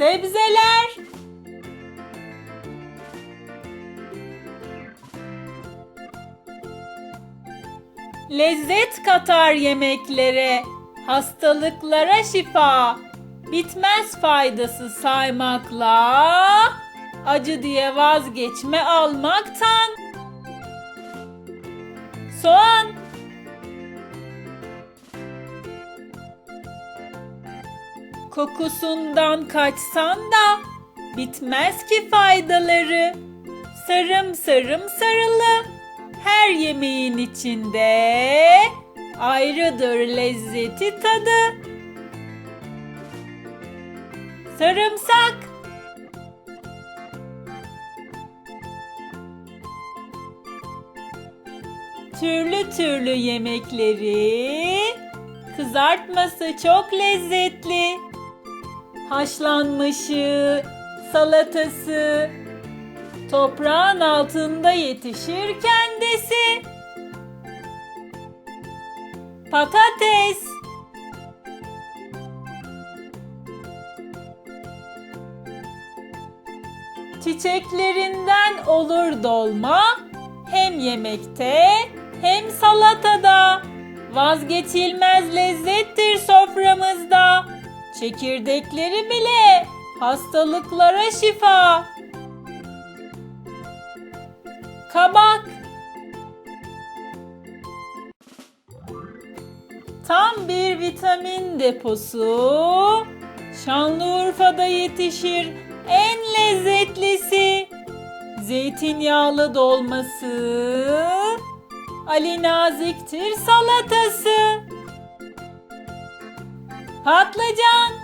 sebzeler, lezzet katar yemeklere, hastalıklara şifa, bitmez faydası saymakla, acı diye vazgeçme almaktan. Soğan Kokusundan kaçsan da bitmez ki faydaları. Sarım sarım sarılı her yemeğin içinde ayrıdır lezzeti tadı. Sarımsak Türlü türlü yemekleri kızartması çok lezzetli. Haşlanmışı, salatası, toprağın altında yetişir kendisi. Patates, çiçeklerinden olur dolma, hem yemekte hem salatada. Vazgeçilmez lezzettir soframızda. Çekirdekleri bile hastalıklara şifa. Kabak Tam bir vitamin deposu. Şanlıurfa'da yetişir en lezzetlisi. Zeytinyağlı dolması. Ali Nazik'tir salatası. Patlıcan